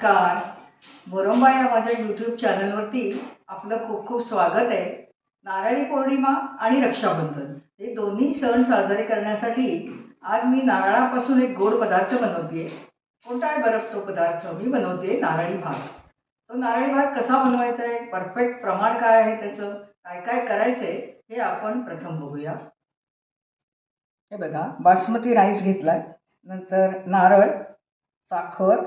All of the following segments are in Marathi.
नमस्कार. बोरंबा या माझ्या यूट्यूब चॅनलवरती आपलं खूप खूप स्वागत आहे. नारळी पौर्णिमा आणि रक्षाबंधन. हे दोन्ही सण साजरे करण्यासाठी आज मी नारळापासून एक गोड पदार्थ बनवते कोणता आहे बरं तो पदार्थ? मी बनवते नारळी भात. तो नारळी भात कसा बनवायचा आहे? परफेक्ट प्रमाण काय आहे त्याचं? काय काय करायचं आहे हे आपण प्रथम बघूया. हे बघा बासमती राईस घेतला नंतर नारळ साखर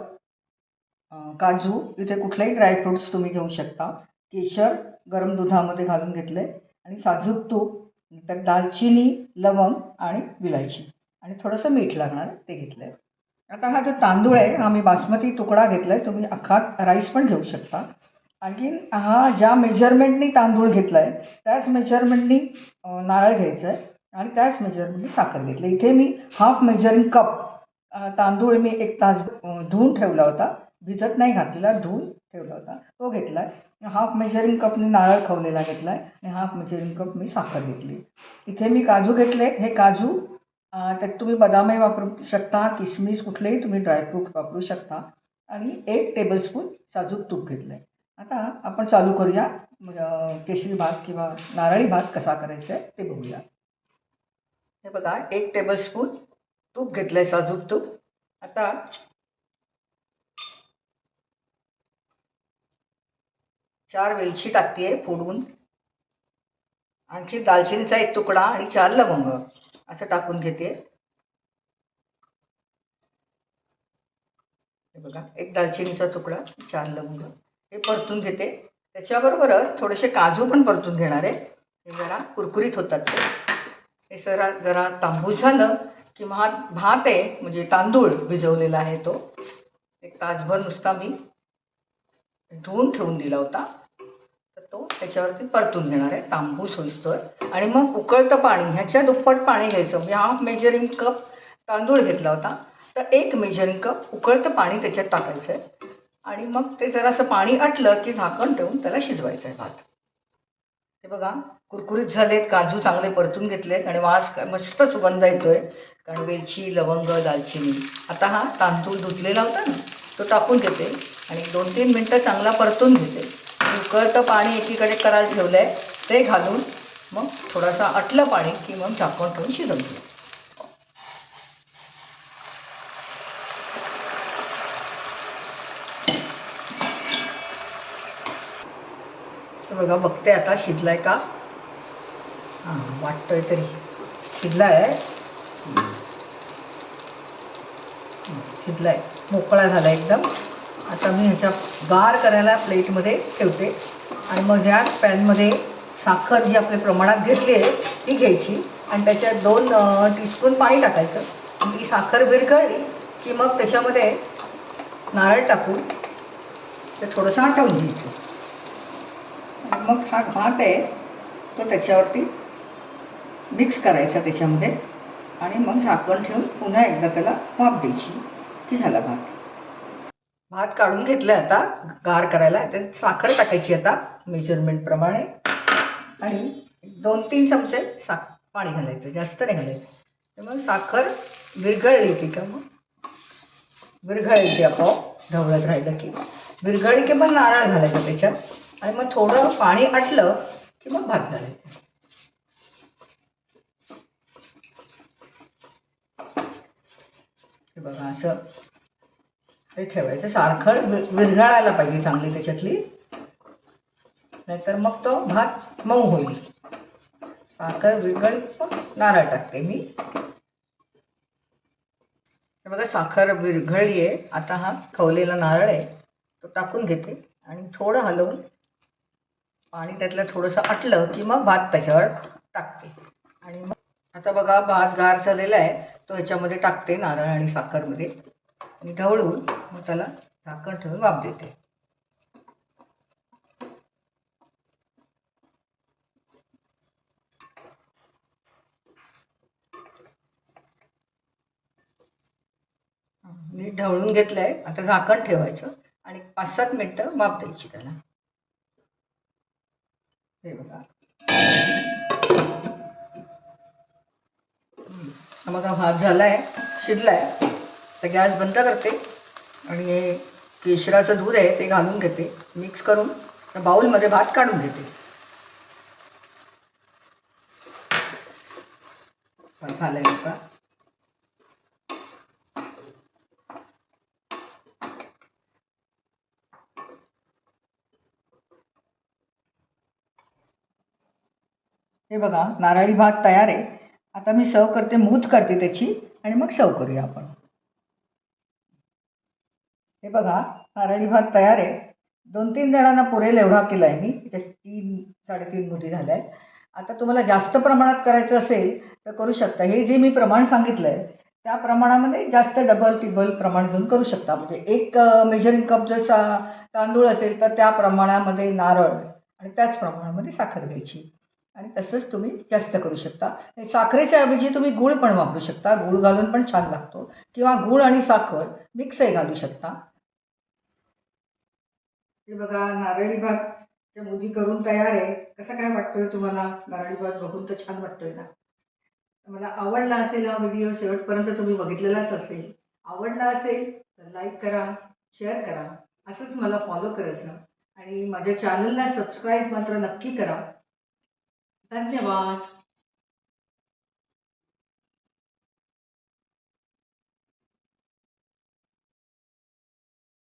काजू इथे कुठलेही ड्रायफ्रुट्स तुम्ही घेऊ शकता. केशर गरम दुधामध्ये घालून घेतले. आणि साजूक तूप नंतर दालचिनी लवंग आणि विलायची. आणि थोडंसं मीठ लागणार ते घेतलं आहे आता हा जो तांदूळ आहे हा मी बासमती तुकडा घेतला आहे तुम्ही अख्खा राईस पण घेऊ शकता. आणखीन हा ज्या मेजरमेंटनी तांदूळ घेतला आहे त्याच मेजरमेंटनी नारळ घ्यायचं आहे आणि त्याच मेजरमेंटनी साखर घेतलं. इथे मी हाफ मेजरिंग कप तांदूळ मी एक तास धुवून ठेवला होता. भिजत नाही घातलेला धुवून ठेवला होता. तो घेतला आहे हाफ मेजरिंग कपनी नारळ खवलेला घेतला आहे आणि हाफ मेजरिंग कप मी साखर घेतली. इथे मी काजू घेतले. हे काजू त्यात तुम्ही बदामही वापरू शकता किसमिस कुठलेही तुम्ही ड्रायफ्रूट वापरू शकता. आणि एक टेबलस्पून साजूक तूप घेतलं आहे आता आपण चालू करूया. केशरी भात किंवा नारळी भात कसा करायचा आहे ते बघूया. हे बघा एक टेबलस्पून तूप घेतलं आहे साजूक तूप. आता चार वेलची टाकते फोडून. आणखी दालचिनीचा एक तुकडा आणि चार लवंग असं टाकून घेते. हे बघा एक दालचिनीचा तुकडा चार लवंग. हे परतून घेते. त्याच्याबरोबरच थोडेसे काजू पण परतून घेणार आहे. हे जरा कुरकुरीत होतात. ते हे जरा जरा तांबूस झालं की भात आहे म्हणजे तांदूळ भिजवलेला आहे तो. एक तासभर नुसता मी धुवून ठेवून दिला होता. तर तो त्याच्यावरती परतून घेणार आहे. तांबूस होईस्तोय आणि मग उकळतं पाणी ह्याच्या दुप्पट पाणी घ्यायचं. मी हाफ मेजरिंग कप तांदूळ घेतला होता. तर एक मेजरिंग कप उकळतं पाणी त्याच्यात टाकायचं आहे आणि मग ते जरासं पाणी आटलं की झाकण ठेवून त्याला शिजवायचं आहे भात. हे बघा कुरकुरीत झालेत काजू चांगले परतून घेतलेत आणि वास मस्त सुगंध येतोय. कारण वेलची लवंग दालचिनी. आता हा तांदूळ धुतलेला होता ना तो टाकून देते आणि दोन तीन मिनटं चांगला परतून घेते. उकळतं पाणी एकीकडे करायला ठेवलं आहे ते घालून मग थोडासा आटलं पाणी की मग झाकून ठेवून शिजवते बघा बघते आता शिजलाय का? हां वाटतोय तरी. शिजलाय? हं, शिजलाय. मोकळा झाला एकदम. आता मी ह्याच्या गार करायला प्लेटमध्ये ठेवते. आणि मग ह्या पॅनमध्ये साखर जी आपल्या प्रमाणात घेतली आहे ती घ्यायची. आणि त्याच्यात दोन टीस्पून पाणी टाकायचं. ती साखर विरघळली की मग त्याच्यामध्ये नारळ टाकून ते थोडंसं आटवून घ्यायचं. मग हा भात आहे तो त्याच्यावरती मिक्स करायचा त्याच्यामध्ये. आणि मग झाकण ठेवून पुन्हा एकदा त्याला वाफ द्यायची. की झाला भात. भात काढून घेतला आता. गार करायला. त्यात साखर टाकायची आता मेजरमेंटप्रमाणे आणि दोन तीन चमचे सा पाणी घालायचं जास्त नाही घालायचं. तर मग साखर विरघळली होती का मग? विरघळली ती आपोआप. ढवळत राहिलं की. विरघळली की मग नारळ घालायचं त्याच्यात. आणि मग थोडं पाणी आटलं की मग भात घालायचा. हे बघा असं ते ठेवायचं. सारखं विरघळायला पाहिजे चांगली त्याच्यातली. नाहीतर मग तो भात मऊ होईल. साखर विरघळीत मग नारळ टाकते मी. हे बघा साखर विरघळली आहे आता हा खवलेला नारळ आहे तो टाकून घेते आणि थोडं हलवून पाणी त्यातलं थोडंसं आटलं की मग भात त्याच्यावर टाकते. आणि मग आता बघा भात गार झालेला आहे. तो ह्याच्यामध्ये टाकते नारळ आणि साखरमध्ये. आणि ढवळून मग त्याला झाकण ठेवून वाफ देते. नीट ढवळून घेतलंय. आता झाकण ठेवायचं. आणि पाच सात मिनटं वाफ द्यायची त्याला. हे बघा. हा बघा भात झालाय आहे तर गॅस बंद करते आणि हे केशराचं दूध आहे ते घालून घेते. मिक्स करून त्या बाऊलमध्ये भात काढून घेते. झालं आहे हे बघा नारळी भात तयार आहे. आता मी सर्व करते मूत करते त्याची आणि मग सर्व करूया आपण. हे बघा नारळी भात तयार आहे. दोन तीन जणांना पुरेल एवढा केला आहे मी. त्याच्यात तीन साडेतीन मुली झाल्या आहेत आता तुम्हाला जास्त प्रमाणात करायचं असेल तर करू शकता. हे जे मी प्रमाण सांगितलं आहे त्या प्रमाणामध्ये जास्त डबल टिबल प्रमाण घेऊन करू शकता. म्हणजे एक मेजरिंग कप जर सा तांदूळ असेल तर त्या प्रमाणामध्ये नारळ आणि त्याच प्रमाणामध्ये साखर घ्यायची. आणि तसंच तुम्ही जास्त करू शकता. साखरेच्या ऐवजी तुम्ही गूळ पण वापरू शकता. गूळ घालून पण छान लागतो. किंवा गूळ आणि साखर मिक्सही घालू शकता. हे बघा नारळी भातच्या मुदी करून तयार आहे. कसा काय वाटतोय तुम्हाला? नारळी भात बघून तर छान वाटतोय ना? मला आवडला असेल हा व्हिडिओ शेवटपर्यंत तुम्ही बघितलेलाच असेल. आवडला असेल तर लाईक करा शेअर करा. असंच मला फॉलो करायचं. आणि माझ्या चॅनलला सबस्क्राईब मात्र नक्की करा. धन्यवाद